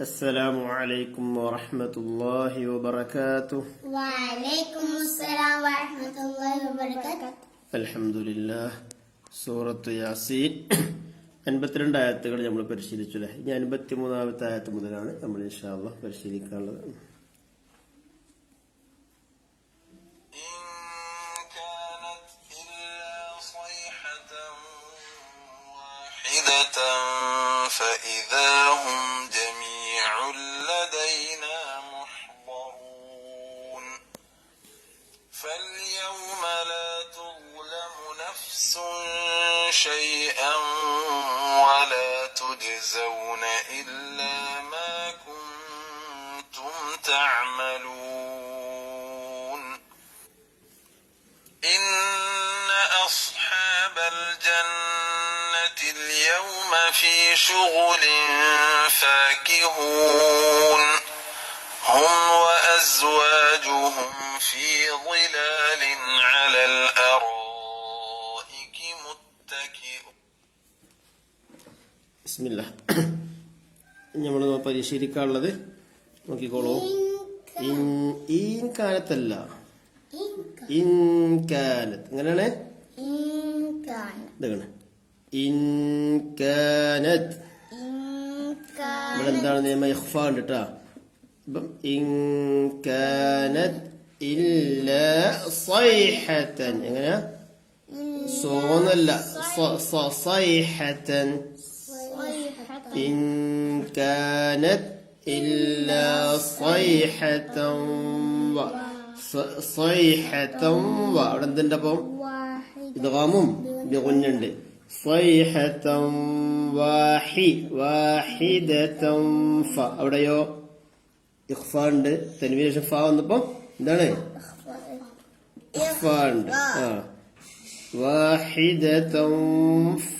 السلام عليكم ورحمة الله وبركاته وعليكم السلام ورحمة الله وبركاته الحمد لله സൂറത്ത് യാസീൻ അൻപത്തിരണ്ട് ആയത്തുകൾ നമ്മൾ പരിശീലിച്ചു അല്ലേ ഇനി അൻപത്തി മൂന്നാമത്തെ ആയത്ത് മുതലാണ് നമ്മൾ ഇൻഷാല്ല പരിശീലിക്കാനുള്ളത് إن كانت إلا صيحة واحدة فإذا هم شيئا ولا تجزون إلا ما كنتم تعملون. إن أصحاب الجنة اليوم في شغل فاكهون. هم وأزواجهم في ظلال على ബിസ്മില്ല. നമ്മൾ പരിശീലിക്കാനുള്ളത് നോക്കിക്കോളൂ. കാലത്തല്ല. ഇൻകാലത്ത് എന്താണ് നിയമം? ഇഹ്ഫ എങ്ങനെയാ? സോന്നല്ല. إن كانت إلا صيحة و ص- صيحة و അവിടെ എന്തുണ്ട് അപ്പം واحد ഇദ്ഗാമും ബിഗുന്നുണ്ട് صيحة واحي واحدة ف അവിടെയോ ഇഖ്ഫ ഉണ്ട് തൻവീന ഫ വന്നപ്പോ എന്താണ് ഇഖ്ഫ ഉണ്ട് ആ واحدة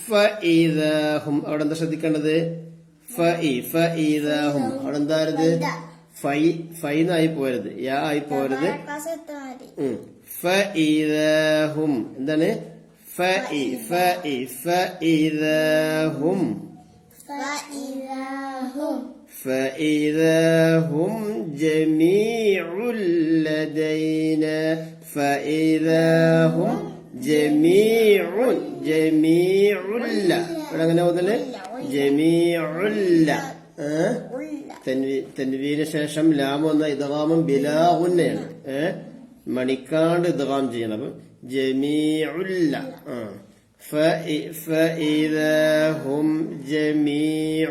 فإذا هم അവിടെ എന്താ ശ്രദ്ധിക്കേണ്ടത് ഫഇ ഫഇദാ ഹും അവിടെ എന്തായത് ഫൈ ഫൈ എന്നായി പോരുത് യാ ആയി പോരുത് قصدت ഉം. فإذا هم എന്താണ് ഫഇ ഫഇ فإذا هم فإذا هم فإذا هم جميع لدينا فإذا هم جميع جميع لا ഇവിടെ അങ്ങനെ മുതല് ജമീഉല്ല ഏഹ് قل തൻവി- തൻവീന് ശേഷം ലാം വന്ന ഇദ്ഗാമും ബിലാഹുന്നയാണ് ഏ മണിക്കാണ്ട് ഇദ്ഗാം ചെയ്യണം അപ്പൊ ജമീഉല്ല ആ فإ- فإذا هم جميع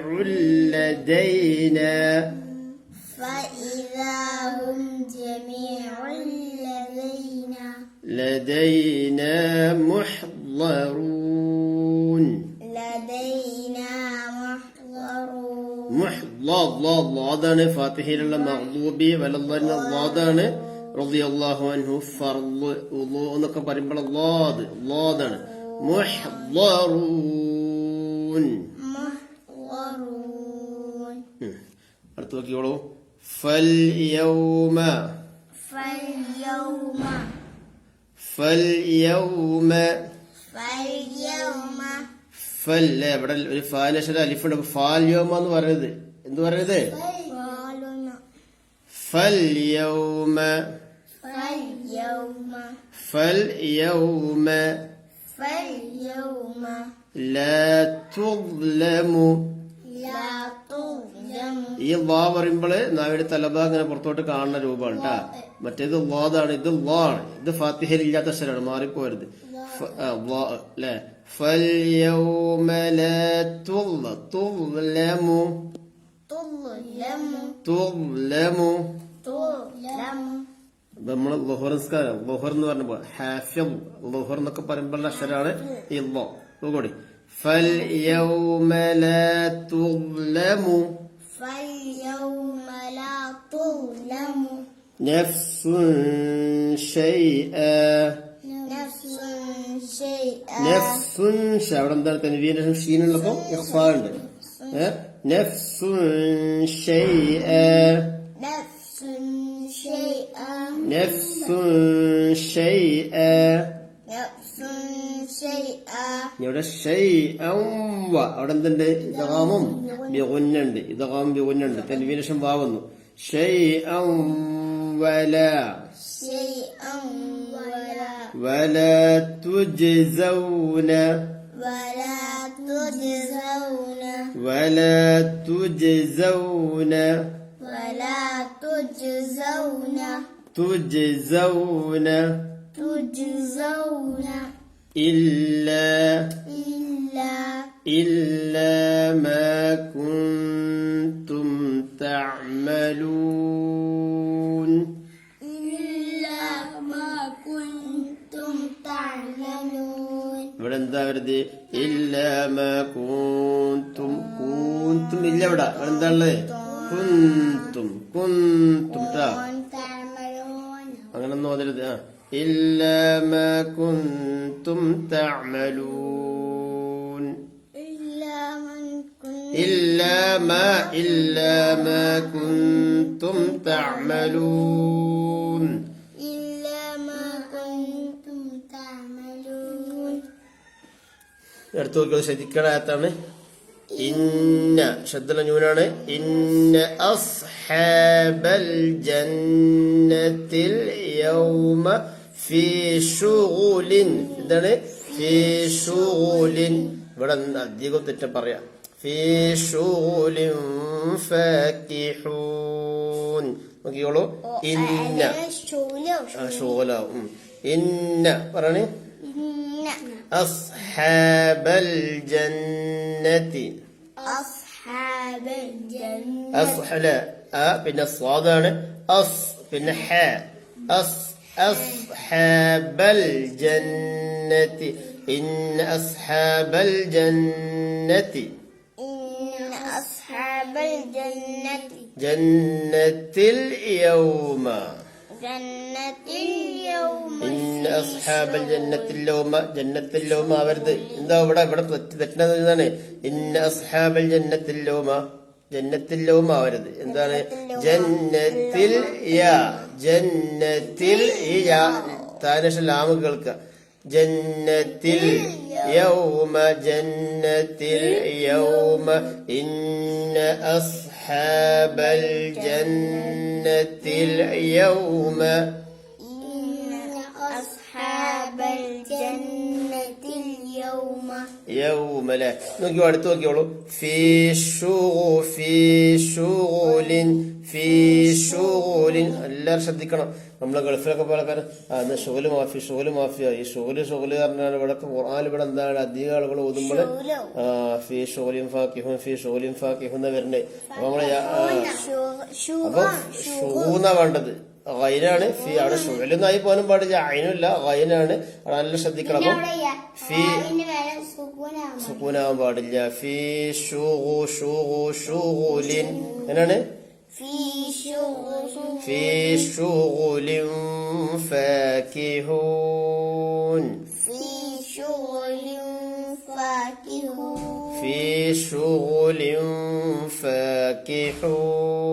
لدينا فإذا هم جميع لدينا لدينا വാദാണ് ഫാത്തിഹയിലുള്ള മഹ്ലൂബി വലല്ലാഹിന് വാദാണ് അൻഹു എന്നൊക്കെ പറയുമ്പോൾ അള്ളാദ് അടുത്ത് നോക്കിക്കോളൂ. ഫൽ ഫൽ യൗമ ഫൽ യൗമ ഫൽ യൗമ ഫൽ ഇവിടെ ഒരു ഫാലക്ഷര ഫാൽ യോമ എന്ന് പറയുന്നത് എന്ത് പറയുന്നത് ഫൽ യൗമ فاليوم ഫൽ യൗമ فاليوم لا تظلم لا تظلم ഈ ലാ പറയുമ്പോൾ നാവിയുടെ തലബ അങ്ങനെ പുറത്തോട്ട് കാണുന്ന രൂപമാണ് കേട്ടാ മറ്റേത് ലാദാണ് ഇത് ലാ ആണ് ഇത് ഫാത്തിഹയിൽ ഇല്ലാത്ത അക്ഷരമാണ് മാറിപ്പോരുത് ഫ- ആ, ലാ, ല്ലേ فاليوم لا تظل تظلم تظلم تظلم تظلم നമ്മൾ ലുഹർ നിസ്കാരം ലുഹർ എന്ന് പറഞ്ഞപ്പോ ഹാഫിൽ ലുഹർ എന്നൊക്കെ പറയുമ്പോൾ അക്ഷരമാണ് ഈ ലോ കൂടി فاليوم لا تظلم فاليوم لا تظلم نفس شيئا نفس شيئا نفس ഷ അവിടെ എന്താണ് തൻവീന്റെ ഷീനുള്ളപ്പോ ഇഖ്ഫ ഉണ്ട് ഏ? نفس شيئا نفس شيئا نفس شيئا نفس شيئا ഇവിടെ ഇവിടെ ഷൈഅം വ അവിടെ എന്തുണ്ട് ഇതകാമും ബിഗുന്നുണ്ട് ഇതകാം ബിഗുന്നുണ്ട് തെൻവീനഷം വാവുന്നു ഷൈഅം വല شيئا ولا ولا تجزون ولا تجزون ولا تجزون ولا تجزون تجزون تجزون إلا إلا إلا ما كنتم تعملون إلا ما كنتم تعملون ഇവിടെ എന്താ വരുത് ഇല്ല മാ കൂന്തും കൂന്തും ഇല്ല ഇവിടെ ഇവിടെ എന്താ ഉള്ളത് കുന്തും കുന്തും ട്ടാ تعملون അങ്ങനെ ഒന്നും ഓതരുത് ആ ഇല്ല മാ കുന്തും തഅമലൂൻ إلا من كنتم ഇല്ല മാ ഇല്ല മാ കുന്തും തഅമലൂൻ إلا ما كنتم تعملون അടുത്ത് നോക്കിയത് ശ്രദ്ധിക്കണാത്താണ് ഇന്ന ശബ്ദല ന്യൂനാണ് ഇന്ന അസ്ഹാബൽ ജന്നത്തിൽ യൗമ ഫീ ഷുഗുലിൻ എന്താണ് ഫീ ഷുഗുലിൻ ഇവിടെ അധികം തെറ്റ പറയാം. ഫീ ഷുഗുലിൻ ഫാക്കിഹൂൻ. നോക്കിക്കോളൂ. ഇന്ന. ഷൂലാവും ഇന്ന. പറയണേ? അസ്ഹാബൽ ജന്നത്തിൽ. أصحاب الجنة. أصح لا أ بين الصادر أص بين حاء أص أصحاب الجنة. إن أصحاب الجنة. إن أصحاب الجنة. جنة اليوم. جنة അസ്ഹാബൽ ജന്നത്തില്ലോമ ജന്നത്തില്ലോമ അവരത് എന്താ ഇവിടെ ഇവിടെ തെറ്റ് തെറ്റണത് ഇതാണ്? ഇന്ന അസ്ഹാബൽ ജന്നത്തില്ലോമ ജന്നത്തില്ലോമ അവരുത്. എന്താണ്? ജന്നത്തിൽ ജന്നത്തിൽ ഈ ലാമ് കേൾക്കുക. ജന്നത്തിൽ യൗമ ജന്നത്തിൽ യൗമ. ഇന്ന അസ്ഹാബൽ ജന്നത്തിൽ യൗമ. യൗമ അല്ലെ നോക്കിയോ അടുത്ത് നോക്കിയോളൂ എല്ലാവരും ശ്രദ്ധിക്കണം. നമ്മളെ ഗൾഫിലൊക്കെ പോലെ ആ എന്നാ ഷോൽ മാഫി ഷോൽ മാഫിയ. ഈ ഷോൽ ഷോൽ പറഞ്ഞാൽ ഇവിടെ ഖുർആൻ ഇവിടെ എന്താണ് അധികം ആളുകൾ ഓതുമ്പോൾ ആ ഫി ഷോലിയും ഫാക്കിഹും ഫി ഷോലിയും ഫാക്കിഹും എന്നാ വരണ്ടേ. അപ്പൊ നമ്മളെ അപ്പൊ ഷൂ വേണ്ടത്. ഗൈനാണ്. ഫി അവിടെ ഷുഴലൊന്നായി പോകാനും പാടില്ല. അയിനല്ല ഗൈനാണ്. അവിടെ നല്ല ശ്രദ്ധിക്കണം. ഫി സുക്കൂനാവാൻ പാടില്ല. ഫി ഷൂ ഷൂ ഷൂലിൻ എന്നാണ്? ഫി ഷൂഹുലിൻ ഫാക്കിഹൂൻ ഫി ഷൂഹുലിൻ ഫാക്കിഹൂൻ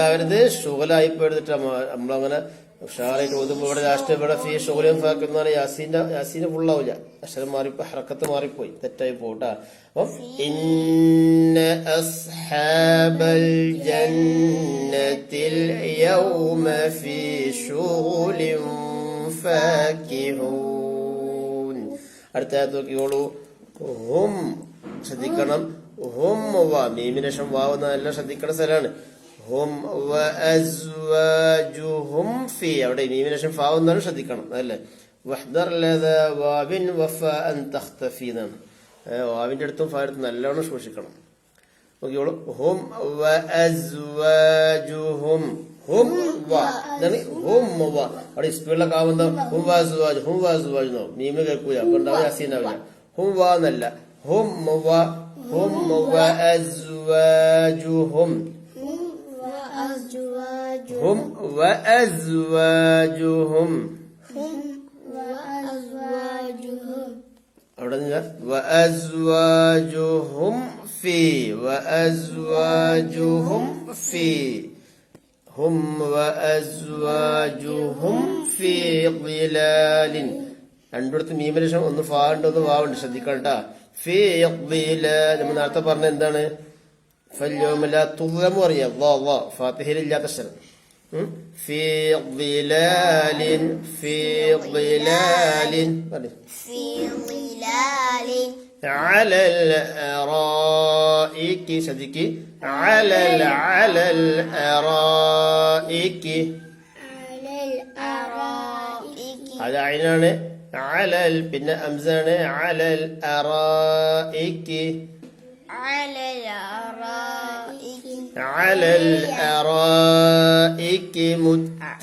വരുന്നത് ഷുഗലായി പോയെടുത്തിട്ട് നമ്മളങ്ങനെ ഉഷാറായിട്ട് ഓതുമ്പോ ഇവിടെ രാഷ്ട്രീയ ഇവിടെ ഫീ ഷുഗലും ഫാക്കുന്നതാണ് യാസീന്റെ യാസീന് ഫുള്ളാവില്ല അക്ഷരം മാറിപ്പോ ഹറക്കത്ത് മാറിപ്പോയി. തെറ്റായി പോട്ടാ. അപ്പം ഇന്ന അടുത്ത നോക്കിക്കോളൂ. ഹും ശ്രദ്ധിക്കണം. ഹും വാ മീമിനേഷം വാവുന്ന എല്ലാം ശ്രദ്ധിക്കേണ്ട സ്ഥലമാണ്. ഹും വഅസ്വാജുഹും ഫീ. അവിടെ നീമിനേഷൻ ഫാവ് എന്നാണ് ശ്രദ്ധിക്കണം അല്ലേ വഹ്ദർ ലദ വാബിൻ വഫ അൻ തഖ്തഫി എന്നാണ്. വാവിന്റെ അടുത്തും ഫാടുത്തും നല്ലോണം സൂക്ഷിക്കണം. നോക്കിയോളൂ ഹും വഅസ്വാജുഹും ഹും വ. ഇതാണ് ഹും വ. അവിടെ ഇസ്പീഡിലെ കാവുന്ന ഹും വാസുവാജ് ഹും വാസുവാജ് നോ നീമ കേൾക്കൂല. അപ്പൊ ഉണ്ടാവും അസീനാവില്ല ഹും വ എന്നല്ല. ഹും വ ഹും വ അസ്വാജുഹും. هم وأزواجهم هم وأزواجهم അവിടെ നിന്ന് وأزواجهم في وأزواجهم في هم وأزواجهم في ظلال രണ്ടിടത്ത് മീമിന് ശേഷം ഒന്ന് ഫാ ഉണ്ട് ഒന്ന് വാ ഉണ്ട് ശ്രദ്ധിക്കണം കേട്ടാ ഫീ നമ്മൾ നേരത്തെ പറഞ്ഞ എന്താണ് ഫല്യോമില്ല തുറമു അറിയാം വാ വാ ഫാത്തിഹയിലില്ലാത്ത സ്ഥലം ഉം. ഫീ ളിലാലിൻ ഫീ ളിലാലിൻ പറയ്. في ظلال على الأرائك صديقي على ال- على الأرائك على الأرائك അത് അയിനാണ് അലൽ പിന്നെ അംസാണ് അലൽ അറായിക്ക് على الأرائك. على الأرائك متكئون.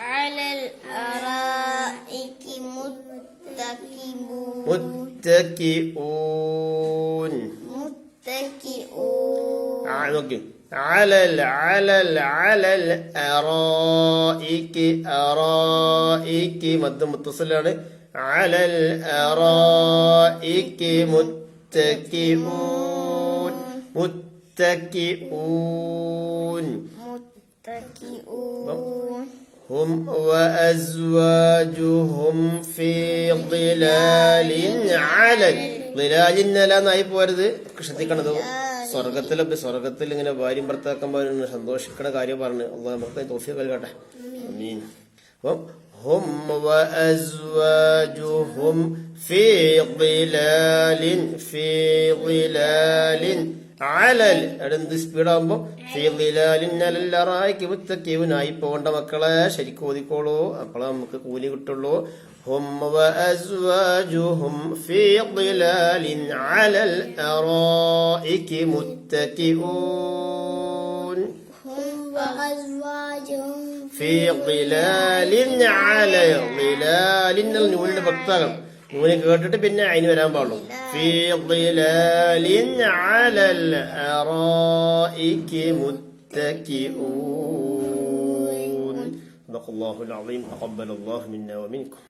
على الأرائك متكئون. متكئون. متكئون. آه، أوكي. على ال على ال على الأرائك أرائك مد متصل يعني. على الأرائك متكئون متكئون متكئون هم وأزواجهم في ظلال على ظلال എന്നായി പോരുത് ശ്രദ്ധിക്കണത് സ്വർഗത്തിൽ സ്വർഗത്തിൽ ഇങ്ങനെ ഭാര്യയും ഭർത്താക്കന്മാർ സന്തോഷിക്കണ കാര്യം പറഞ്ഞു അള്ളാഹ് നമുക്ക് തോഫിയ നൽകട്ടെ ആമീൻ. അപ്പം هم وأزواجهم في ظلال في ظلال على അവിടെ എന്ത് സ്പീഡാകുമ്പോ ഫീലിലാലിന്നലറായിക്ക് മുത്തക്കീവനായി പോകേണ്ട മക്കളെ ശരിക്കും ഓതിക്കോളൂ അപ്പോഴേ നമുക്ക് കൂലി കിട്ടുള്ളൂ هم وأزواجهم في ظلال على الأرائك متكئون وأزواجهم في ظلال على ظلال നൂലിന്റെ ഭക്തകം നൂല് കേട്ടിട്ട് പിന്നെ അതിന് വരാൻ പാടുള്ളൂ في ظلال على الأرائك متكئون صدق الله العظيم تقبل الله منا ومنكم